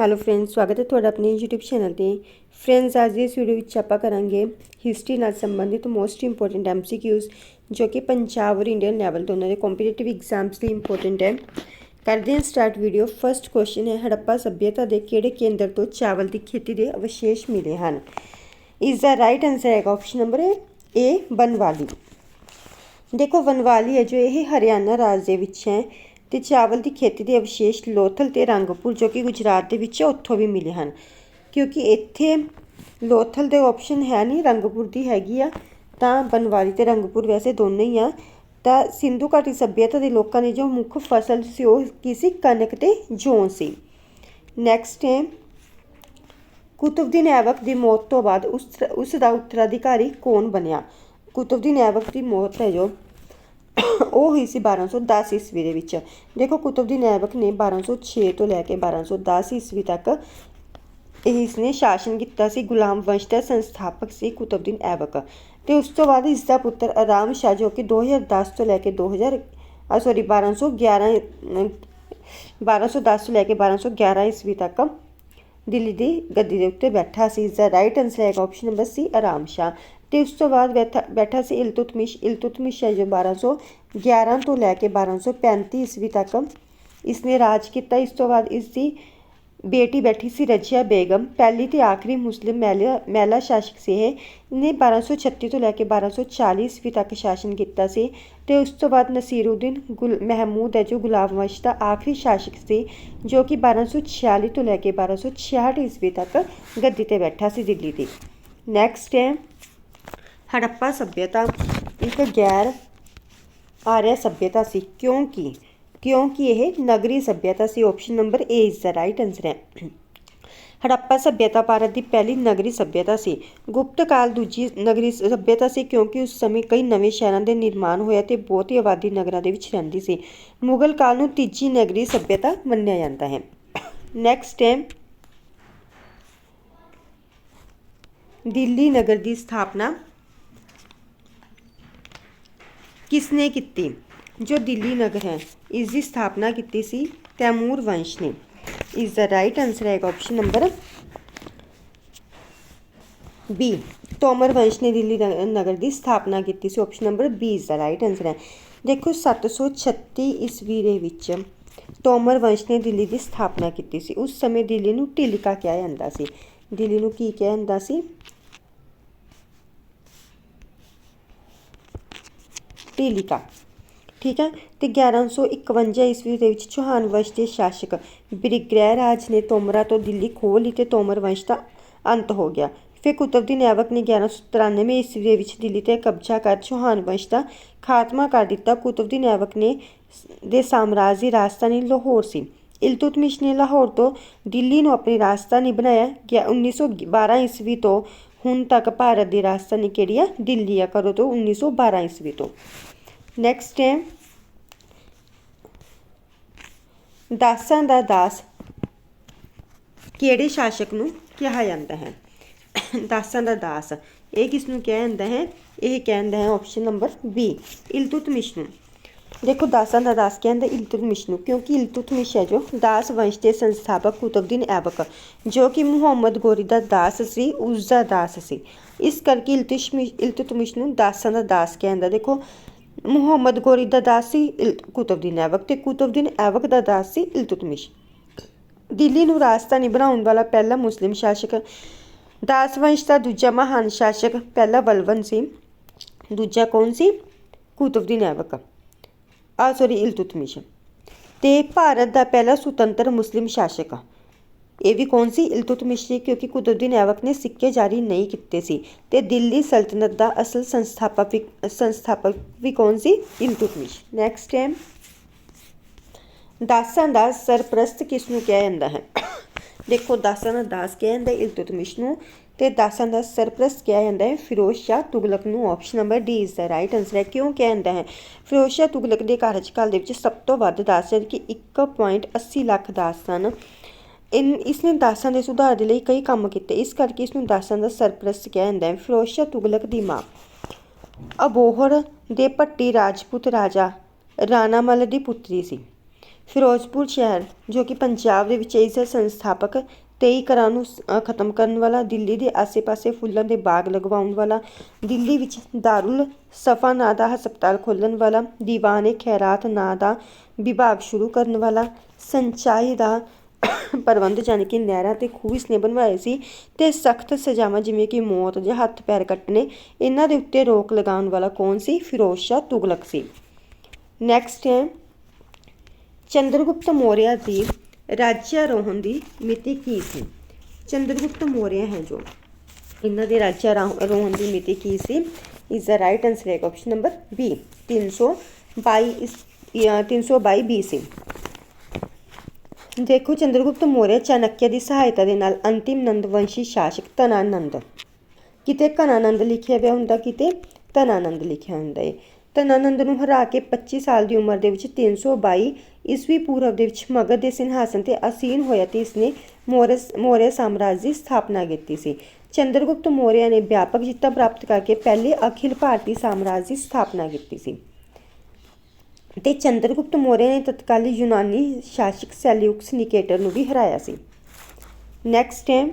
Hello friends ਸਵਾਗਤ ਹੈ ਤੁਹਾਡਾ ਆਪਣੇ YouTube ਚੈਨਲ ਤੇ। ਫਰੈਂਡਸ ਅੱਜ ਦੀ ਇਸ ਵੀਡੀਓ ਵਿੱਚ ਆਪਾਂ ਕਰਾਂਗੇ ਹਿਸਟਰੀ ਨਾਲ ਸੰਬੰਧਿਤ ਮੋਸਟ ਇੰਪੋਰਟੈਂਟ MCQs ਜੋ ਕਿ ਪੰਜਾਬ ਔਰ ਇੰਡੀਅਨ ਲੈਵਲ ਦੋਨਾਂ ਦੇ ਕੰਪੀਟੀਟਿਵ ਐਗਜ਼ਾਮਸ ਲਈ ਇੰਪੋਰਟੈਂਟ ਹੈ। ਕਰਦੇ ਹਾਂ ਸਟਾਰਟ ਵੀਡੀਓ ਫਰਸਟ ਕੁਐਸਚਨ ਹੈ, ਹੜੱਪਾ ਸਭਿਅਤਾ ਦੇ ਕਿਹੜੇ ਕੇਂਦਰ ਤੋਂ ਚਾਵਲ ਦੀ ਖੇਤੀ ਦੇ ਅਵਸ਼ੇਸ਼ ਮਿਲੇ ਹਨ? ਇਸ ਦਾ ਰਾਈਟ ਆਨਸਰ ਹੈ ਆਪਸ਼ਨ ਨੰਬਰ ਏ ਬਨਵਾਲੀ। ਦੇਖੋ ਵਨਵਾਲੀ ਹੈ ਜੋ ਇਹ ਹਰਿਆਣਾ ਰਾਜ ਦੇ ਵਿੱਚ ਹੈ। ਤੇ ਚਾਵਲ ਦੀ ਖੇਤੀ ਦੇ ਅਵਸ਼ੇਸ਼ ਲੋਥਲ ਤੇ ਰੰਗਪੁਰ ਜੋ ਕਿ ਗੁਜਰਾਤ ਦੇ ਵਿੱਚ ਉੱਥੋਂ ਵੀ ਮਿਲੇ ਹਨ। ਕਿਉਂਕਿ ਇੱਥੇ ਲੋਥਲ ਦੇ ਆਪਸ਼ਨ ਹੈ ਨਹੀਂ, ਰੰਗਪੁਰ ਦੀ ਹੈਗੀ ਆ, ਤਾਂ ਬਨਵਾਰੀ ਤੇ ਰੰਗਪੁਰ ਵੈਸੇ ਦੋਨੋਂ ਹੀ ਆ। ਤਾਂ ਸਿੰਧੂ ਘਾਟੀ ਸੱਭਿਅਤਾ ਦੇ ਲੋਕਾਂ ਦੀ ਜੋ ਮੁੱਖ ਫਸਲ ਸੀ, ਉਹ ਕੀ ਸੀ? ਕਣਕ ਤੇ ਜੌਂ ਸੀ। ਨੈਕਸਟ ਹੈ, ਕੁਤਬਦੀਨ ਐਬਕ ਦੀ ਮੌਤ ਤੋਂ ਬਾਅਦ ਉਸ ਉਸ ਦਾ ਉੱਤਰਾਧਿਕਾਰੀ ਕੌਣ ਬਣਿਆ? ਕੁਤਬਦੀਨ ਐਬਕ ਦੀ ਮੌਤ ਹੈ ਜੋ ਉਹ ਹੋਈ ਸੀ 1210 ਈਸਵੀ ਦੇ ਵਿੱਚ। ਦੇਖੋ ਕੁਤਬਦੀਨ ਐਬਕ ਨੇ 1206 ਤੋਂ ਲੈ ਕੇ 1210 ਈਸਵੀ ਤੱਕ ਇਹ ਇਸਨੇ ਸ਼ਾਸਨ ਕੀਤਾ ਸੀ ਗੁਲਾਮ ਵੰਸ਼ ਦਾ ਸੰਸਥਾਪਕ ਸੀ ਕੁਤਬਦੀਨ ਐਬਕ ਤੇ ਉਸ ਤੋਂ ਬਾਅਦ ਇਸ ਦਾ ਪੁੱਤਰ ਆਰਾਮ ਸ਼ਾਹ ਜੋ ਕਿ 2010 ਤੋਂ ਲੈ ਕੇ 2000 ਆ ਸੌਰੀ 1211 ਅਮ, 1210 ਤੋਂ ਲੈ ਕੇ 1211 ਈਸਵੀ ਤੱਕ ਦਿੱਲੀ ਦੀ ਗੱਦੀ ਦੇ ਉੱਤੇ ਬੈਠਾ ਸੀ। ਇਸ ਦਾ ਰਾਈਟ ਆਨਸਰ ਹੈ option number C Aram Shah. ਤੇ ਉਸ ਤੋਂ ਬਾਅਦ ਬੈਠਾ ਸੀ ਇਲਤੁਤਮਿਸ਼। ਇਲਤੁਤਮਿਸ਼ ਹੈ ਜੋ 1211 ਤੋਂ ਲੈ ਕੇ 1235 ਈਸਵੀ ਤੱਕ। ਇਸਨੇ ਰਾਜ ਕੀਤਾ। ਇਸ ਤੋਂ ਬਾਅਦ ਇਸ ਦੀ ਬੇਟੀ ਬੈਠੀ ਸੀ ਰਜੀਆ ਬੇਗਮ। ਪਹਿਲੀ ਤੇ ਆਖਰੀ ਮੁਸਲਿਮ ਮਹਿਲਾ ਸ਼ਾਸਕ ਸੀ ਇਹ। ਨੇ 1236 ਤੋਂ ਲੈ ਕੇ 1240 ਈਸਵੀ ਤੱਕ ਸ਼ਾਸਨ ਕੀਤਾ ਸੀ ਤੇ ਉਸ ਤੋਂ ਬਾਅਦ ਨਸੀਰਉਦੀਨ ਗੁਲ ਮਹਿਮੂਦ ਹੈ ਜੋ ਗੁਲਾਮ ਵੰਸ਼ ਦਾ ਆਖਰੀ ਸ਼ਾਸਕ ਸੀ, ਜੋ ਕਿ 1246 ਤੋਂ ਲੈ ਕੇ 1266 ਈਸਵੀ ਤੱਕ ਗੱਦੀ ਤੇ ਬੈਠਾ ਸੀ ਦਿੱਲੀ ਦੀ। ਨੈਕਸਟ ਹੈ ਹੜੱਪਾ ਸੱਭਿਅਤਾ ਇੱਕ ਗੈਰ ਆਰਿਆ ਸਭਿਅਤਾ ਸੀ। ਕਿਉਂਕਿ ਕਿਉਂਕਿ ਇਹ ਨਗਰੀ ਸੱਭਿਅਤਾ ਸੀ। Option number A is the right answer ਹੈ। ਹੜੱਪਾ ਸਭਿਅਤਾ ਭਾਰਤ ਦੀ ਪਹਿਲੀ ਨਗਰੀ ਸਭਿਅਤਾ ਸੀ। ਗੁਪਤ ਕਾਲ ਦੂਜੀ ਨਗਰੀ ਸੱਭਿਅਤਾ ਸੀ ਕਿਉਂਕਿ ਉਸ ਸਮੇਂ ਕਈ ਨਵੇਂ ਸ਼ਹਿਰਾਂ ਦੇ ਨਿਰਮਾਣ ਹੋਇਆ ਤੇ ਬਹੁਤੀ ਆਬਾਦੀ ਨਗਰਾਂ ਦੇ ਵਿੱਚ ਰਹਿੰਦੀ ਸੀ। ਮੁਗਲ ਕਾਲ ਨੂੰ ਤੀਜੀ ਨਗਰੀ ਸੱਭਿਅਤਾ ਮੰਨਿਆ ਜਾਂਦਾ ਹੈ। ਨੈਕਸਟ ਹੈ। ਦਿੱਲੀ ਨਗਰ ਦੀ ਸਥਾਪਨਾ ਕਿਸਨੇ ਕੀਤੀ? ਜੋ ਦਿੱਲੀ ਨਗਰ ਹੈ, ਇਸ ਦੀ ਸਥਾਪਨਾ ਕੀਤੀ ਸੀ ਤੈਮੂਰ ਵੰਸ਼ ਨੇ। ਇਸ ਦਾ ਰਾਈਟ ਆਨਸਰ ਹੈਗਾ ਆਪਸ਼ਨ ਨੰਬਰ ਬੀ ਤੋਮਰ ਵੰਸ਼ ਨੇ ਦਿੱਲੀ ਨ- ਨਗਰ ਦੀ ਸਥਾਪਨਾ ਕੀਤੀ ਸੀ। ਆਪਸ਼ਨ ਨੰਬਰ ਬੀ ਇਸ ਦਾ ਰਾਈਟ ਆਨਸਰ ਹੈ। ਦੇਖੋ 736 ਈਸਵੀ ਦੇ ਵਿੱਚ ਤੋਮਰ ਵੰਸ਼ ਨੇ ਦਿੱਲੀ ਦੀ ਸਥਾਪਨਾ ਕੀਤੀ ਸੀ। ਉਸ ਸਮੇਂ ਦਿੱਲੀ ਨੂੰ ਢਿਲਿਕਾ ਕਿਹਾ ਜਾਂਦਾ ਸੀ। ਦਿੱਲੀ ਨੂੰ ਕੀ ਕਿਹਾ ਜਾਂਦਾ ਸੀ? ਢਿਲਿਕਾ ਠੀਕ ਹੈ? ਤੇ 1151 ਈਸਵੀ ਦੇ ਵਿੱਚ ਚੌਹਾਨ ਵੰਸ਼ ਦੇ ਸ਼ਾਸਕ ਬ੍ਰਿਗ੍ਰਹਿ ਰਾਜ ਨੇ ਤੋਮਰਾ ਤੋਂ ਦਿੱਲੀ ਖੋਹ ਲਈ ਤੇ ਤੋਮਰ ਵੰਸ਼ ਦਾ ਅੰਤ ਹੋ ਗਿਆ। ਫਿਰ ਕੁਤਬਦੀਨ ਐਬਕ ਨੇ 1193 ਈਸਵੀ ਦੇ ਵਿੱਚ ਦਿੱਲੀ ਤੇ ਕਬਜ਼ਾ ਕਰ ਚੌਹਾਨ ਵੰਸ਼ ਦਾ ਖਾਤਮਾ ਕਰ ਦਿੱਤਾ। ਕੁਤਬਦੀਨ ਐਬਕ ਨੇ ਦੇ ਸਾਮਰਾਜ ਦੀ ਰਾਜਧਾਨੀ ਲਾਹੌਰ ਸੀ। ਇਲਤੁਤਮਿਸ਼ ਨੇ ਲਾਹੌਰ ਤੋਂ ਦਿੱਲੀ ਨੂੰ ਆਪਣੀ ਰਾਜਧਾਨੀ ਬਣਾਇਆ। ਗਿਆ 1912 ਈਸਵੀ ਤੋਂ ਹੁਣ ਤੱਕ ਭਾਰਤ ਦੀ ਰਾਜਧਾਨੀ ਕਿਹੜੀ ਆ? ਦਿੱਲੀ ਆ, ਕਦੋਂ ਤੋਂ? 1912 ਈਸਵੀ ਤੋਂ। ਨੈਕਸਟ ਹੈ। ਦਾਸਾਂ ਦਾ ਦਾਸ ਕਿਹੜੇ ਸ਼ਾਸਕ ਨੂੰ ਕਿਹਾ ਜਾਂਦਾ ਹੈ? ਦਾਸਾਂ ਦਾ ਦਾਸ। ਇਹ ਕਿਸ ਨੂੰ ਕਿਹਾ ਜਾਂਦਾ ਹੈ? ਇਹ ਕਹਿੰਦਾ ਹੈ ਆਪਸ਼ਨ ਨੰਬਰ ਬੀ ਇਲਤੁਤਮਿਸ਼ ਨੂੰ। ਦੇਖੋ ਦਾਸਾਂ ਦਾ ਦਾਸ ਕਹਿੰਦਾ ਇਲਤੁਤਮਿਸ਼ ਨੂੰ ਕਿਉਂਕਿ ਇਲਤੁਤਮਿਸ਼ ਹੈ ਜੋ ਦਾਸ ਵੰਸ਼ ਦੇ ਸੰਸਥਾਪਕ ਕੁਤਬਦੀਨ ਐਬਕ ਜੋ ਕਿ ਮੁਹੰਮਦ ਗੋਰੀ ਦਾ ਦਾਸ ਸੀ, ਉਸ ਦਾ ਦਾਸ ਸੀ। ਇਸ ਕਰਕੇ ਇਲਤੁਤਮਿਸ਼ ਇਲਤੁਤਮਿਸ਼ ਨੂੰ ਦਾਸਾਂ ਦਾ ਦਾਸ ਕਹਿੰਦਾ, ਦੇਖੋ, ਮੁਹੰਮਦ ਗੋਰੀ ਦਾ ਦਾਸ ਸੀ, ਇਲ- ਕੁਤਬਦੀਨ ਐਬਕ ਤੇ ਕੁਤਬਦੀਨ ਐਬਕ ਦਾ ਦਾਸ ਸੀ ਇਲਤੁਤਮਿਸ਼ ਦਿੱਲੀ ਨੂੰ ਰਾਜਧਾਨੀ ਬਣਾਉਣ ਵਾਲਾ ਪਹਿਲਾ ਮੁਸਲਿਮ ਸ਼ਾਸਕ, ਦਾਸ ਵੰਸ਼ ਦਾ ਦੂਜਾ ਮਹਾਨ ਸ਼ਾਸਕ, ਪਹਿਲਾ ਬਲਵਨ ਸੀ। ਦੂਜਾ ਕੌਣ ਸੀ? ਕੁਤਬਦੀਨ ਐਬਕ ਆ ਸੌਰੀ ਇਲਤੁਤਮਿਸ਼ ਤੇ ਭਾਰਤ ਦਾ ਪਹਿਲਾ ਸੁਤੰਤਰ ਮੁਸਲਿਮ ਸ਼ਾਸਕ ਇਹ ਵੀ ਕੌਣ ਸੀ? ਇਲਤੁਤਮਿਸ਼ ਸੀ ਕਿਉਂਕਿ ਕੁਤਬਦੀਨ ਐਬਕ ਨੇ ਸਿੱਕੇ ਜਾਰੀ ਨਹੀਂ ਕੀਤੇ ਸੀ। ਤੇ ਦਿੱਲੀ ਸਲਤਨਤ ਦਾ ਅਸਲ ਸੰਸਥਾਪਕ ਸੰਸਥਾਪਕ ਵੀ ਕੌਣ ਸੀ? ਇਲਤੁਤਮਿਸ਼ ਨੈਕਸਟ ਟਾਈਮ ਦਾਸਾਂ ਦਾ ਸਰਪ੍ਰਸਤ ਕਿਸ ਨੂੰ ਕਿਹਾ ਜਾਂਦਾ ਹੈ? ਦੇਖੋ, ਦਾਸਾਂ ਦਾ ਦਾਸ ਕਿਹਾ ਜਾਂਦਾ ਹੈ ਇਲਤੁਤਮਿਸ਼ ਨੂੰ। ਤੇ ਦਾਸਾਂ ਦਾ ਸਰਪ੍ਰਸਤ ਕਿਹਾ ਜਾਂਦਾ ਹੈ ਫਿਰੋਜ਼ ਸ਼ਾਹ ਤੁਗਲਕ ਨੂੰ option number D is the right answer ਹੈ। ਕਿਉਂ ਕਿਹਾ ਜਾਂਦਾ ਹੈ? ਫਿਰੋਜ਼ ਸ਼ਾਹ ਤੁਗਲਕ ਦੇ ਕਾਰਜਕਾਲ ਦੇ ਵਿੱਚ ਸਭ ਤੋਂ ਵੱਧ ਦਾਸ ਜਦ ਕਿ 1.80 ਲੱਖ ਦਾਸ ਸਨ। ਇਨ, ਇਸਨੇ ਦਾਸਾਂ ਦੇ ਸੁਧਾਰ ਦੇ ਲਈ ਕਈ ਕੰਮ ਕੀਤੇ। ਇਸ ਕਰਕੇ ਇਸ ਨੂੰ ਦਾਸਾਂ ਦਾ ਸਰਪ੍ਰਸਤ ਕਿਹਾ ਜਾਂਦਾ ਹੈ। ਫਿਰੋਜ਼ ਸ਼ਾਹ ਤੁਗਲਕ ਦੀ ਮਾਂ। ਅਬੋਹਰ ਦੇ ਭੱਟੀ ਰਾਜਪੂਤ ਰਾਜਾ ਰਾਣਾ ਰਾਣਾਮਲ ਦੀ ਪੁੱਤਰੀ ਸੀ। ਫਿਰੋਜ਼ਪੁਰ ਸ਼ਹਿਰ, ਜੋ ਕਿ ਪੰਜਾਬ ਦੇ ਵਿੱਚ ਇਸ ਦਾ ਸੰਸਥਾਪਕ ਤੇਈ ਘਰਾਂ ਨੂੰ ਖਤਮ ਕਰਨ ਵਾਲਾ, ਦਿੱਲੀ ਦੇ ਆਸੇ-ਪਾਸੇ ਫੁੱਲਾਂ ਦੇ ਬਾਗ ਲਗਵਾਉਣ ਵਾਲਾ, ਦਿੱਲੀ ਵਿੱਚ ਦਾਰੁਲ ਸਫਾ ਨਾਂ ਦਾ ਹਸਪਤਾਲ ਖੋਲ੍ਹਣ ਵਾਲਾ, ਦੀਵਾਨੇ ਖੈਰਾਤ ਨਾਂ ਦਾ ਵਿਭਾਗ ਸ਼ੁਰੂ ਕਰਨ ਵਾਲਾ, ਸਿੰਚਾਈ ਦਾ ਪ੍ਰਬੰਧ ਜਾਣੀ ਕਿ ਨਹਿਰਾਂ ਤੇ ਖੂਹ ਇਸਨੇ ਬਣਵਾਏ ਸੀ ਤੇ ਸਖਤ ਸਜ਼ਾਵਾਂ ਜਿਵੇਂ ਕਿ ਮੌਤ ਜਾਂ ਹੱਥ ਪੈਰ ਕੱਟਣੇ, ਇਹਨਾਂ ਦੇ ਉੱਤੇ ਰੋਕ ਲਗਾਉਣ ਵਾਲਾ ਕੌਣ ਸੀ? ਫਿਰੋਜ਼ ਸ਼ਾਹ ਤੁਗਲਕ ਸੀ। ਨੈਕਸਟ ਹੈ, ਚੰਦਰਗੁਪਤ ਮੌਰਿਆ ਦੀ ਰਾਜਿਆਰੋਹਣ ਦੀ ਮਿਤੀ ਕੀ ਸੀ? ਚੰਦਰਗੁਪਤ ਮੌਰਿਆ ਹੈ ਜੋ। ਇਹਨਾਂ ਦੇ ਰਾਜਿਆਰੋਹਣ ਦੀ ਮਿਤੀ ਕੀ ਸੀ? ਇਜ਼ ਦਾ ਰਾਈਟ ਆਨਸਰ ਹੈ ਆਪਸ਼ਨ ਨੰਬਰ ਬੀ 322 ਇਸ 322 BC ਦੇਖੋ ਚੰਦਰਗੁਪਤ ਮੌਰਿਆ ਚਾਣਕਿਆ ਦੀ ਸਹਾਇਤਾ ਦੇ ਨਾਲ ਅੰਤਿਮ ਨੰਦਵੰਸ਼ੀ ਸ਼ਾਸਕ ਧਨਾਨੰਦ। ਕਿਤੇ ਘਨਾਨੰਦ ਲਿਖਿਆ ਹੋਇਆ ਹੁੰਦਾ, ਕਿਤੇ ਧਨਾਨੰਦ ਲਿਖਿਆ ਹੁੰਦਾ ਹੈ ਧਨਾਨੰਦ ਨੂੰ ਹਰਾ ਕੇ 25 ਸਾਲ ਦੀ ਉਮਰ ਦੇ ਵਿੱਚ 322 ਈਸਵੀ ਪੂਰਵ ਦੇ ਵਿੱਚ ਮਗਧ ਦੇ ਸਿੰਹਾਸਨ ਤੇ ਅਸੀਨ ਹੋਇਆ ਤੇ ਇਸਨੇ ਮੌਰਯ ਮੌਰਯ ਸਾਮਰਾਜ ਦੀ ਸਥਾਪਨਾ ਕੀਤੀ ਸੀ। ਚੰਦਰਗੁਪਤ ਮੌਰਿਆ ਨੇ ਵਿਆਪਕ ਜਿੱਤਾਂ ਪ੍ਰਾਪਤ ਕਰਕੇ ਪਹਿਲੇ ਅਖਿਲ ਭਾਰਤੀ ਸਾਮਰਾਜ ਦੀ ਸਥਾਪਨਾ ਕੀਤੀ ਸੀ। ਤੇ ਚੰਦਰਗੁਪਤ ਮੌਰਿਆ ਨੇ ਤਤਕਾਲੀ ਯੂਨਾਨੀ ਸ਼ਾਸਕ ਸੈਲਿਊਕਸ ਨਿਕੇਟਰ ਨੂੰ ਵੀ ਹਰਾਇਆ ਸੀ। ਨੈਕਸਟ ਹੈ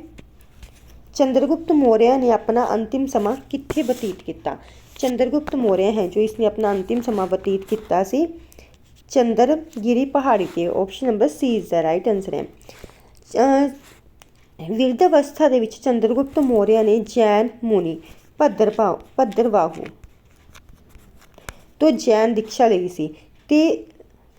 ਚੰਦਰਗੁਪਤ ਮੌਰਿਆ ਨੇ ਆਪਣਾ ਅੰਤਿਮ ਸਮਾਂ ਕਿੱਥੇ ਬਤੀਤ ਕੀਤਾ? ਚੰਦਰਗੁਪਤ ਮੌਰਿਆ ਹੈ ਜੋ ਇਸਨੇ ਆਪਣਾ ਅੰਤਿਮ ਸਮਾਂ ਬਤੀਤ ਕੀਤਾ ਸੀ। ਚੰਦਰਗਿਰੀ ਪਹਾੜੀ ਤੇ option number C is the right answer ਹੈ। ਅਹ ਵਿਰਧ ਅਵਸਥਾ ਦੇ ਵਿੱਚ ਚੰਦਰਗੁਪਤ ਮੌਰਿਆ ਨੇ ਜੈਨ, ਮੁਨੀ ਭੱਦਰਭਾਉ ਭੱਦਰਵਾਹੂ ਤੋਂ ਜੈਨ ਦੀਕਸ਼ਾ ਲਈ ਸੀ ਤੇ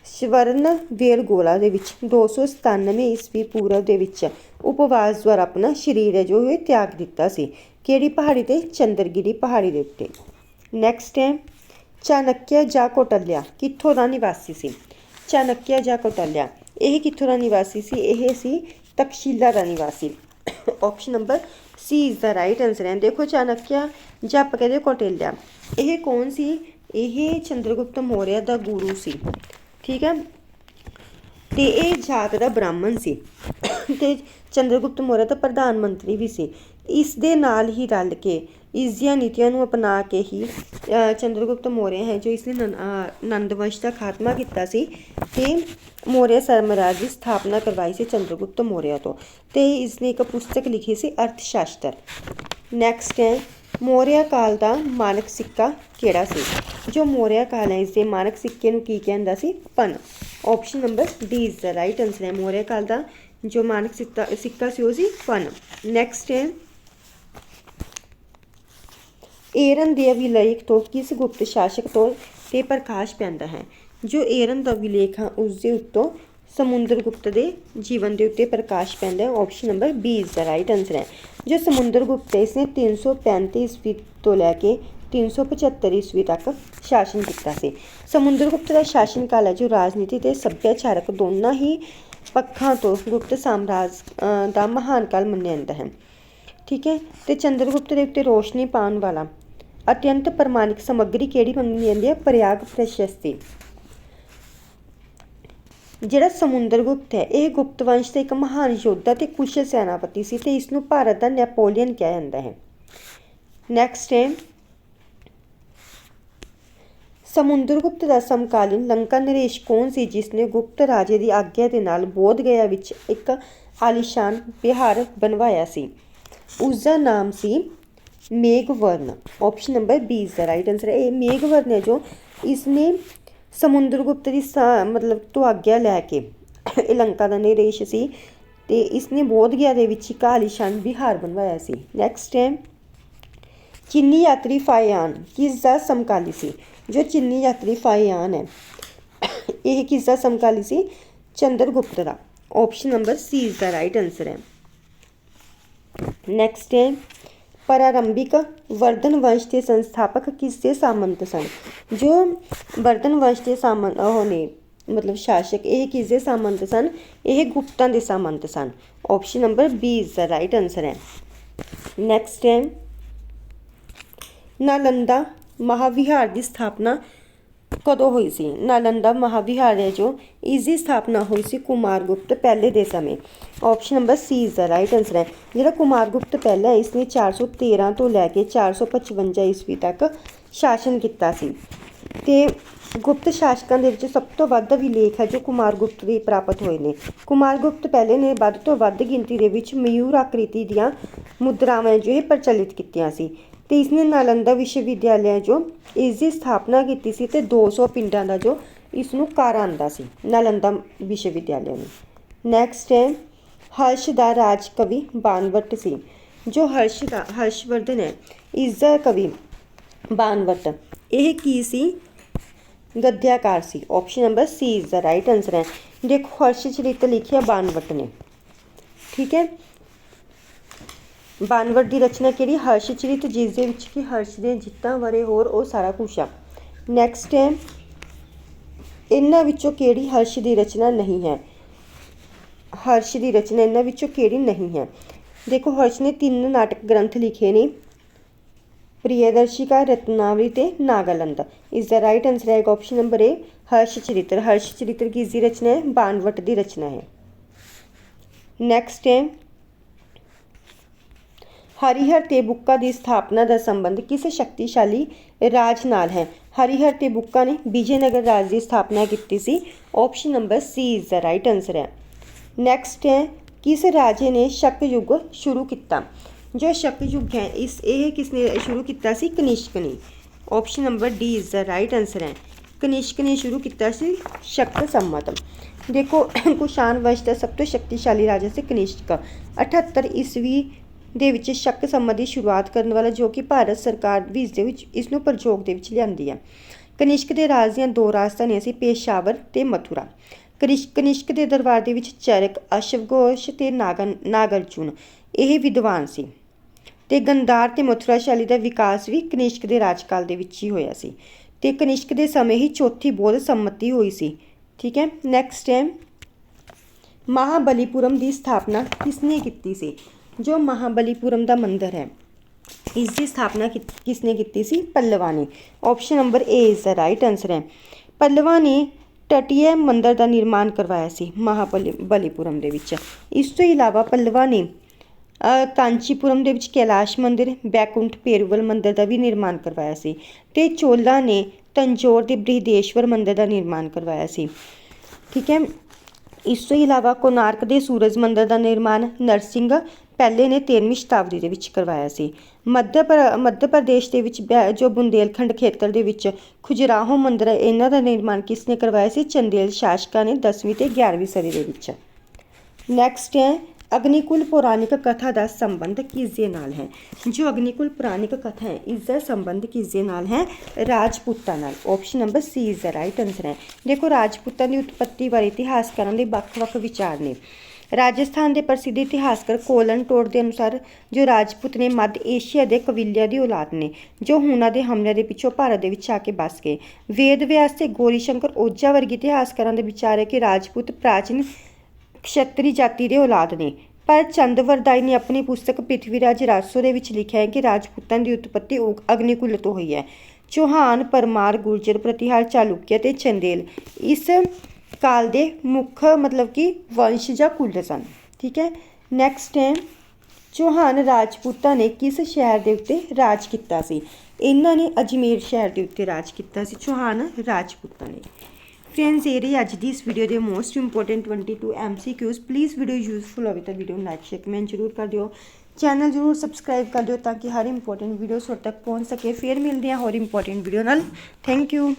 ਸਵਰਨ ਵੇਲਗੋਲਾ ਦੇ ਵਿੱਚ 297 ਈਸਵੀ ਪੂਰਬ ਦੇ ਵਿੱਚ ਉਪਵਾਸ ਦੁਆਰਾ ਆਪਣਾ ਸਰੀਰ ਹੈ, ਜੋ ਇਹ ਤਿਆਗ ਦਿੱਤਾ ਸੀ। ਕਿਹੜੀ ਪਹਾੜੀ ਤੇ? ਚੰਦਰਗਿਰੀ ਪਹਾੜੀ ਦੇ ਉੱਤੇ। ਨੈਕਸਟ ਹੈ। ਚਾਣਕਿਆ ਜਾਂ ਕੋਟਲਿਆ, ਕਿੱਥੋਂ ਦਾ ਨਿਵਾਸੀ ਸੀ? ਚਾਣਕਿਆ ਜਾਂ ਕੋਟਲਿਆ। ਇਹ ਕਿੱਥੋਂ ਦਾ ਨਿਵਾਸੀ ਸੀ? ਇਹ ਸੀ ਤਕਸ਼ੀਲਾ ਦਾ ਨਿਵਾਸੀ। Option number C is the right answer ਹੈ। ਦੇਖੋ ਚਾਣਕਿਆ ਜਾਂ ਆਪਾਂ ਕਹਿੰਦੇ ਕੋਟਲਿਆ। ਇਹ ਕੌਣ ਸੀ? ਇਹ ਚੰਦਰਗੁਪਤ ਮੌਰਿਆ ਦਾ ਗੁਰੂ ਸੀ। ਠੀਕ ਹੈ? ਤੇ ਇਹ ਜਾਤ ਦਾ ਬ੍ਰਾਹਮਣ ਸੀ। ਤੇ ਚੰਦਰਗੁਪਤ ਮੌਰਿਆ ਦਾ ਪ੍ਰਧਾਨ ਮੰਤਰੀ ਵੀ ਸੀ। ਇਸ ਦੇ ਨਾਲ ਹੀ ਰਲ ਕੇ ਇਸ ਦੀਆਂ ਨੀਤੀਆਂ ਨੂੰ ਅਪਣਾ ਕੇ ਹੀ ਚੰਦਰਗੁਪਤ ਮੌਰਿਆ ਹੈ, ਜੋ ਇਸਨੇ ਨੰ- ਨੰਦ ਵੰਸ਼ ਦਾ ਖਾਤਮਾ ਕੀਤਾ ਸੀ ਤੇ ਮੌਰਿਆ ਸਾਮਰਾਜ ਦੀ ਸਥਾਪਨਾ ਕਰਵਾਈ ਸੀ ਚੰਦਰਗੁਪਤ ਮੌਰਿਆ ਤੋਂ ਤੇ ਇਸਨੇ ਇੱਕ ਪੁਸਤਕ ਲਿਖੀ ਸੀ ਅਰਥ ਸ਼ਾਸਤਰ ਨੈਕਸਟ ਹੈ, ਮੌਰਿਆ ਕਾਲ ਦਾ ਮਾਨਕ ਸਿੱਕਾ ਕਿਹੜਾ ਸੀ? ਜੋ ਮੌਰਿਆ ਕਾਲ ਹੈ ਇਸ ਦੇ ਮਾਨਕ ਸਿੱਕੇ ਨੂੰ ਕੀ ਕਹਿੰਦਾ ਸੀ? ਪਨ। Option number D is the right answer ਹੈ। ਮੌਰਿਆ ਕਾਲ ਦਾ ਜੋ ਮਾਨਕ ਸਿੱਕਾ ਸਿੱਕਾ ਸੀ ਉਹ ਸੀ ਪਨ। ਨੈਕਸਟ ਹੈ ਏਰਨ ਦੇ ਅਭਿਲੇਖ ਤੋਂ ਕਿਸ ਗੁਪਤ ਸ਼ਾਸਕ ਤੋਂ ਤੇ ਪ੍ਰਕਾਸ਼ ਪੈਂਦਾ ਹੈ? ਜੋ ਏਰਨ ਦਾ ਅਭਿਲੇਖ ਹੈ ਉਸ ਦੇ ਉੱਤੋਂ ਸਮੁੰਦਰ ਗੁਪਤ ਦੇ ਜੀਵਨ ਦੇ ਉੱਤੇ ਪ੍ਰਕਾਸ਼ ਪੈਂਦਾ ਹੈ। ਆਪਸ਼ਨ ਨੰਬਰ ਬੀ ਇਸ ਦਾ ਰਾਈਟ ਆਨਸਰ ਹੈ। ਜੋ ਸਮੁੰਦਰ ਗੁਪਤ ਹੈ, ਇਸਨੇ 335 ਈਸਵੀ ਤੋਂ ਲੈ ਕੇ 375 ਈਸਵੀ ਤੱਕ ਸ਼ਾਸਨ ਕੀਤਾ ਸੀ। ਸਮੁੰਦਰ ਗੁਪਤ ਦਾ ਸ਼ਾਸਨ ਕਾਲ ਹੈ, ਜੋ ਰਾਜਨੀਤੀ ਤੇ ਸੱਭਿਆਚਾਰਕ ਦੋਨਾਂ ਹੀ ਪੱਖਾਂ ਤੋਂ ਗੁਪਤ ਸਾਮਰਾਜ ਦਾ ਮਹਾਨ ਕਾਲ ਮੰਨਿਆ ਜਾਂਦਾ ਹੈ। ਠੀਕ ਹੈ? ਤੇ ਚੰਦਰਗੁਪਤ ਦੇ ਉੱਤੇ ਰੋਸ਼ਨੀ ਪਾਉਣ ਵਾਲਾ ਅਤਿਅੰਤ ਪ੍ਰਮਾਣਿਕ ਸਮੱਗਰੀ ਕਿਹੜੀ ਮੰਨੀ ਜਾਂਦੀ ਹੈ? ਪ੍ਰਯਾਗ ਪ੍ਰਸ਼ਸਤੀ। ਜਿਹੜਾ ਸਮੁੰਦਰਗੁਪਤ ਹੈ, ਇਹ ਗੁਪਤ ਵੰਸ਼ ਦਾ ਇੱਕ ਮਹਾਨ ਯੋਧਾ ਤੇ ਕੁਸ਼ਲ ਸੈਨਾਪਤੀ ਸੀ ਤੇ ਇਸ ਨੂੰ ਭਾਰਤ ਦਾ ਨੈਪੋਲੀਅਨ ਕਿਹਾ ਜਾਂਦਾ ਹੈ। ਨੈਕਸਟ ਹੈ। ਸਮੁੰਦਰਗੁਪਤ ਦਾ ਸਮਕਾਲੀਨ ਲੰਕਾ ਨਰੇਸ਼ ਕੌਣ ਸੀ ਜਿਸ ਨੇ ਗੁਪਤ ਰਾਜੇ ਦੀ ਆਗਿਆ ਦੇ ਨਾਲ ਬੋਧ ਗਿਆ ਵਿੱਚ ਇੱਕ ਆਲੀਸ਼ਾਨ ਵਿਹਾਰ ਬਣਵਾਇਆ ਸੀ? ਉਸ ਦਾ ਨਾਮ ਸੀ Meghavarna option number B is the right answer ਇਹ ਮੇਘਵਰਨ ਹੈ ਜੋ ਇਸਨੇ ਸਮੁੰਦਰਗੁਪਤ ਦੀ ਸਾ- ਮਤਲਬ ਤੋਂ ਆਗਿਆ ਲੈ ਕੇ ਇਹ ਲੰਕਾ ਦਾ ਨਿਰੇਸ਼ ਸੀ ਤੇ ਇਸਨੇ ਬੋਧ ਗਿਆ ਦੇ ਵਿੱਚ ਇੱਕ ਆਲੀਸ਼ਾਨ ਵਿਹਾਰ ਬਣਵਾਇਆ ਸੀ ਨੈਕਸਟ ਹੈ ਚੀਨੀ ਯਾਤਰੀ ਫਾਇਆਨ ਕਿਸ ਦਾ ਸਮਕਾਲੀ ਸੀ ਜੋ ਚੀਨੀ ਯਾਤਰੀ ਫਾਇਆਨ ਹੈ ਇਹ ਕਿਸ ਦਾ ਸਮਕਾਲੀ ਸੀ ਚੰਦਰਗੁਪਤ ਦਾ option number C is the right answer ਹੈ ਨੈਕਸਟ ਹੈ ਪ੍ਰਾਰੰਭਿਕ ਵਰਧਨ ਵੰਸ਼ ਦੇ ਸੰਸਥਾਪਕ ਕਿਸ ਦੇ ਸਾਮੰਤ ਸਨ? ਜੋ ਵਰਧਨ ਵੰਸ਼ ਦੇ ਸਾਮੰਤ, ਉਹ ਨੇ ਮਤਲਬ ਸ਼ਾਸਕ, ਇਹ ਕਿਸ ਦੇ ਸਾਮੰਤ ਸਨ? ਇਹ ਗੁਪਤਾਂ ਦੇ ਸਾਮੰਤ ਸਨ। Option number B is the right answer ਹੈ। ਨੈਕਸਟ ਹੈ। ਨਾਲੰਦਾ ਮਹਾਵਿਹਾਰ ਦੀ ਸਥਾਪਨਾ ਕਦੋਂ ਹੋਈ ਸੀ? ਨਾਲੰਦਾ ਮਹਾਵਿਹਾਰ ਹੈ ਜੋ ਇਸ ਦੀ ਸਥਾਪਨਾ ਹੋਈ ਸੀ ਕੁਮਾਰ ਗੁਪਤ ਪਹਿਲੇ ਦੇ ਸਮੇਂ। Option number C is the right answer ਹੈ। ਜਿਹੜਾ ਕੁਮਾਰਗੁਪਤ ਪਹਿਲਾ ਹੈ ਇਸਨੇ 413 ਤੋਂ ਲੈ ਕੇ 455 ਈਸਵੀ ਤੱਕ ਸ਼ਾਸਨ ਕੀਤਾ ਸੀ। ਤੇ ਗੁਪਤ ਸ਼ਾਸਕਾਂ ਦੇ ਵਿੱਚ ਸਭ ਤੋਂ ਵੱਧ ਅਭਿਲੇਖ ਹੈ ਜੋ ਕੁਮਾਰ ਗੁਪਤ ਦੇ ਪ੍ਰਾਪਤ ਹੋਏ ਨੇ। ਕੁਮਾਰ ਗੁਪਤ ਪਹਿਲੇ ਨੇ ਵੱਧ ਤੋਂ ਵੱਧ ਗਿਣਤੀ ਦੇ ਵਿੱਚ ਮਯੂਰ ਆਕ੍ਰਿਤੀ ਦੀਆਂ ਮੁਦਰਾਵਾਂ ਜੋ ਇਹ ਪ੍ਰਚਲਿਤ ਕੀਤੀਆਂ ਸੀ। ਤੇ ਇਸ ਨੇ ਨਾਲੰਦਾ ਵਿਸ਼ਵ ਵਿਦਿਆਲਿਆ ਜੋ ਇਸ ਦੀ ਸਥਾਪਨਾ ਕੀਤੀ ਸੀ ਤੇ 200 ਪਿੰਡਾਂ ਦਾ ਜੋ ਇਸ ਨੂੰ ਕਾਰ ਆਂਦਾ ਸੀ, ਨਾਲੰਦਾ ਵਿਸ਼ਵ ਵਿਦਿਆਲਿਆ ਨੂੰ। ਨੈਕਸਟ ਹੈ, ਹਰਸ਼ ਦਾ ਰਾਜ ਕਵੀ ਬਾਨਵਟ ਸੀ ਜੋ ਹਰਸ਼ ਦਾ, ਹਰਸ਼ਵਰਧਨ ਹੈ ਇਸ ਦਾ ਕਵੀ ਬਾਨਵਟ। ਇਹ ਕੀ ਸੀ? ਗਦਿਆਕਾਰ ਸੀ। Option number C is the right answer ਹੈ। ਦੇਖੋ, ਹਰਸ਼ ਚਰਿਤ ਲਿਖਿਆ ਬਾਨਵਟ ਨੇ। ਠੀਕ ਹੈ? ਬਾਨਵਟ ਦੀ ਰਚਨਾ ਕਿਹੜੀ? ਹਰਸ਼ ਚਰਿਤ ਜਿਸ ਦੇ ਵਿੱਚ ਕਿ ਹਰਸ਼ ਦੀਆਂ ਜਿੱਤਾਂ ਬਾਰੇ ਹੋਰ ਉਹ ਸਾਰਾ ਕੁਝ ਆ। ਨੈਕਸਟ ਹੈ। ਇਹਨਾਂ ਵਿੱਚੋਂ ਕਿਹੜੀ ਹਰਸ਼ ਦੀ ਰਚਨਾ ਨਹੀਂ ਹੈ? ਹਰਸ਼ ਦੀ ਰਚਨਾ ਇਹਨਾਂ ਵਿੱਚੋਂ ਕਿਹੜੀ ਨਹੀਂ ਹੈ? ਦੇਖੋ, ਹਰਸ਼ ਨੇ ਤਿੰਨ ਨਾਟਕ ਗ੍ਰੰਥ ਲਿਖੇ ਨੇ। ਪ੍ਰਿਯਦਰਸ਼ਿਕਾ, ਰਤਨਾਵਲੀ ਤੇ ਨਾਗਾਲੰਦ ਇਸ ਦਾ ਰਾਈਟ ਆਨਸਰ ਹੈ option number A Harshacharita. Harshacharita ਕਿਸ ਦੀ ਰਚਨਾ ਹੈ? ਬਾਨਵਟ ਦੀ ਰਚਨਾ ਹੈ। ਨੈਕਸਟ ਹੈ। ਹਰੀਹਰ ਤੇ ਬੁੱਕਾ ਦੀ ਸਥਾਪਨਾ ਦਾ ਸੰਬੰਧ ਕਿਸ ਸ਼ਕਤੀਸ਼ਾਲੀ ਰਾਜ ਨਾਲ ਹੈ? ਹਰੀਹਰ ਤੇ ਬੁੱਕਾ ਨੇ ਵਿਜੇਨਗਰ ਰਾਜ ਦੀ ਸਥਾਪਨਾ ਕੀਤੀ ਸੀ। Option number C is the right answer ਹੈ। ਨੈਕਸਟ ਹੈ, ਕਿਸ ਰਾਜੇ ਨੇ ਸ਼ਕ ਯੁੱਗ ਸ਼ੁਰੂ ਕੀਤਾ? ਜੋ ਸ਼ਕ ਯੁੱਗ ਹੈ, ਇਸ ਇਹ ਕਿਸ ਨੇ ਸ਼ੁਰੂ ਕੀਤਾ ਸੀ? ਕਨਿਸ਼ਕ ਨੇ। Option number D is the right answer ਹੈ। ਕਨਿਸ਼ਕ ਨੇ ਸ਼ੁਰੂ ਕੀਤਾ ਸੀ ਸ਼ਕ ਸੰਮਤ ਦੇਖੋ, ਕੁਸ਼ਾਨ ਵੰਸ਼ ਦਾ ਸਭ ਤੋਂ ਸ਼ਕਤੀਸ਼ਾਲੀ ਰਾਜਾ ਸੀ ਕਨਿਸ਼ਕ। 78 ਈਸਵੀ ਦੇ ਵਿੱਚ ਸ਼ੱਕ ਸੰਮਤ ਦੀ ਸ਼ੁਰੂਆਤ ਕਰਨ ਵਾਲਾ ਜੋ ਕਿ ਭਾਰਤ ਸਰਕਾਰ ਵੀ ਇਸ ਦੇ ਵਿੱਚ ਇਸ ਨੂੰ ਪ੍ਰਯੋਗ ਦੇ ਵਿੱਚ ਲਿਆਂਦੀ ਹੈ। ਕਨਿਸ਼ਕ ਦੇ ਰਾਜ ਦੀਆਂ ਦੋ ਰਾਜਧਾਨੀਆਂ ਸੀ ਪੇਸ਼ਾਵਰ ਤੇ ਮਥੁਰਾ। ਕਨਿਸ਼ਕ ਕਨਿਸ਼ਕ ਦੇ ਦਰਬਾਰ ਦੇ ਵਿੱਚ ਚਰਕ ਅਸ਼ਵਘੋਸ਼ ਤੇ ਨਾਗਨ, ਨਾਗਰਜੁਨ, ਇਹ ਵਿਦਵਾਨ ਸੀ। ਤੇ ਗੰਧਾਰ ਤੇ ਮਥੁਰਾ ਸ਼ੈਲੀ ਦਾ ਵਿਕਾਸ ਵੀ ਕਨਿਸ਼ਕ ਦੇ ਰਾਜਕਾਲ ਦੇ ਵਿੱਚ ਹੀ ਹੋਇਆ ਸੀ। ਤੇ ਕਨਿਸ਼ਕ ਦੇ ਸਮੇਂ ਹੀ ਚੌਥੀ ਬੋਧ ਸੰਮਤੀ ਹੋਈ ਸੀ। ਠੀਕ ਹੈ ਨੈਕਸਟ ਹੈ। ਮਹਾਬਲੀਪੁਰਮ ਦੀ ਸਥਾਪਨਾ ਕਿਸਨੇ ਕੀਤੀ ਸੀ? ਜੋ ਮਹਾਬਲੀਪੁਰਮ ਦਾ ਮੰਦਿਰ ਹੈ, ਇਸ ਦੀ ਸਥਾਪਨਾ ਕਿ- ਕਿਸਨੇ ਕੀਤੀ ਸੀ? ਪੱਲਵਾਂ ਨੇ। Option number A is the right answer ਹੈ। ਪੱਲਵਾਂ ਨੇ ਤਟੀਏ ਮੰਦਿਰ ਦਾ ਨਿਰਮਾਣ ਕਰਵਾਇਆ ਸੀ, ਮਹਾਬਲੀਪੁਰਮ ਦੇ ਵਿੱਚ। ਇਸ ਤੋਂ ਇਲਾਵਾ ਪੱਲਵਾਂ ਨੇ ਕਾਂਚੀਪੁਰਮ ਦੇ ਵਿੱਚ ਕੈਲਾਸ਼ ਮੰਦਿਰ, ਬੈਕੁੰਠ ਪੇਰੂਵਲ ਮੰਦਿਰ ਦਾ ਵੀ ਨਿਰਮਾਣ ਕਰਵਾਇਆ ਸੀ ਤੇ ਚੋਲਾ ਨੇ ਤੰਜੋਰ ਦੇ ਬ੍ਰਿਹਦੇਸ਼ਵਰ ਮੰਦਿਰ ਦਾ ਨਿਰਮਾਣ ਕਰਵਾਇਆ ਸੀ। ਠੀਕ ਹੈ। ਇਸ ਤੋਂ ਇਲਾਵਾ ਕੋਨਾਰਕ ਦੇ ਸੂਰਜ ਮੰਦਿਰ ਦਾ ਨਿਰਮਾਣ ਨਰਸਿੰਘ ਪਹਿਲੇ ਨੇ 13ਵੀਂ ਸ਼ਤਾਬਦੀ ਦੇ ਵਿੱਚ ਕਰਵਾਇਆ ਸੀ। ਮੱਧ ਪ੍ਰ- ਮੱਧ ਪ੍ਰਦੇਸ਼ ਦੇ ਵਿੱਚ ਬੈ- ਜੋ ਬੁੰਦੇਲਖੰਡ ਖੇਤਰ ਦੇ ਵਿੱਚ ਖੁਜਰਾਹੋ ਮੰਦਿਰ ਹੈ, ਇਹਨਾਂ ਦਾ ਨਿਰਮਾਣ ਕਿਸ ਨੇ ਕਰਵਾਇਆ ਸੀ? ਚੰਦੇਲ ਸ਼ਾਸਕਾਂ ਨੇ 10ਵੀਂ ਤੇ 11ਵੀਂ ਸਦੀ ਦੇ ਵਿੱਚ। ਨੈਕਸਟ ਹੈ, ਅਗਨੀਕੁਲ ਪੌਰਾਣਿਕ ਕਥਾ ਦਾ ਸੰਬੰਧ ਕਿਸ ਦੇ ਨਾਲ ਹੈ? ਜੋ ਅਗਨੀਕੁਲ ਪੁਰਾਣਿਕ ਕਥਾ ਹੈ, ਇਸ ਦਾ ਸੰਬੰਧ ਕਿਸ ਦੇ ਨਾਲ ਹੈ? ਰਾਜਪੂਤਾਂ ਨਾਲ। Option number C is the right answer ਹੈ। ਦੇਖੋ, ਰਾਜਪੂਤਾਂ ਦੀ ਉਤਪਤੀ ਬਾਰੇ ਇਤਿਹਾਸਕਾਰਾਂ ਦੇ ਵੱਖ-ਵੱਖ ਵਿਚਾਰ ਨੇ। ਰਾਜਸਥਾਨ ਦੇ ਪ੍ਰਸਿੱਧ ਇਤਿਹਾਸਕਾਰ ਕੋਲਨ ਟੋਡ ਦੇ ਅਨੁਸਾਰ ਜੋ ਰਾਜਪੂਤ ਨੇ ਮੱਧ ਏਸ਼ੀਆ ਦੇ ਕਬੀਲਿਆਂ ਦੀ ਔਲਾਦ ਨੇ, ਜੋ ਹੁਣਾਂ ਦੇ ਹਮਲਿਆਂ ਦੇ ਪਿੱਛੋਂ ਭਾਰਤ ਦੇ ਵਿੱਚ ਆ ਕੇ ਬਸ ਗਏ। ਵੇਦ ਵਿਆਸ ਤੇ ਗੋਰੀ ਸ਼ੰਕਰ ਓਝਾ ਵਰਗੇ ਇਤਿਹਾਸਕਾਰਾਂ ਦੇ ਵਿਚਾਰ ਹੈ ਕਿ ਰਾਜਪੂਤ ਪ੍ਰਾਚੀਨ ਕਸ਼ਤਰੀ ਜਾਤੀ ਦੇ ਔਲਾਦ ਨੇ। ਪਰ ਚੰਦਵਰਦਾਈ ਨੇ ਆਪਣੀ ਪੁਸਤਕ ਪ੍ਰਿਥਵੀਰਾਜ ਰਾਜਸੋ ਦੇ ਵਿੱਚ ਲਿਖਿਆ ਹੈ ਕਿ ਰਾਜਪੂਤਾਂ ਦੀ ਉਤਪਤੀ ਉਗ- ਅਗਨੀਕੁਲ ਤੋਂ ਹੋਈ ਹੈ। ਚੌਹਾਨ ਪਰਮਾਰ ਗੁਰਜਰ ਪ੍ਰਤੀਹਾਰ ਚਾਲੁਕਿਆ ਤੇ ਚੰਦੇਲ। ਇਸ ਕਾਲ ਦੇ ਮੁੱਖ ਮਤਲਬ ਕਿ ਵੰਸ਼ ਜਾਂ ਕੁਲ ਸਨ। ਠੀਕ ਹੈ? ਨੈਕਸਟ ਹੈ ਚੌਹਾਨ ਰਾਜਪੂਤਾਂ ਨੇ ਕਿਸ ਸ਼ਹਿਰ ਦੇ ਉੱਤੇ ਰਾਜ ਕੀਤਾ ਸੀ? ਇਹਨਾਂ ਨੇ ਅਜਮੇਰ ਸ਼ਹਿਰ ਦੇ ਉੱਤੇ ਰਾਜ ਕੀਤਾ ਸੀ, ਚੌਹਾਨ ਰਾਜਪੂਤਾਂ ਨੇ। ਫਰੈਂਡਸ ਇਹ ਰਹੀ ਅੱਜ ਦੀ ਇਸ ਵੀਡੀਓ ਦੇ most important 22 MCQs please video useful ਹੋਵੇ ਤਾਂ ਵੀਡੀਓ ਨੂੰ ਲਾਈਕ ਸ਼ੇਅਰ ਕਮੈਂਟ ਜ਼ਰੂਰ ਕਰ ਦਿਓ। ਚੈਨਲ ਜ਼ਰੂਰ ਸਬਸਕ੍ਰਾਈਬ ਕਰ ਦਿਓ ਤਾਂ ਕਿ ਹਰ ਇੰਪੋਰਟੈਂਟ ਵੀਡੀਓ ਤੁਹਾਡੇ ਤੱਕ ਪਹੁੰਚ ਸਕੇ। ਫਿਰ ਮਿਲਦੇ ਹਾਂ ਹੋਰ ਇੰਪੋਰਟੈਂਟ ਵੀਡੀਓ ਨਾਲ। Thank you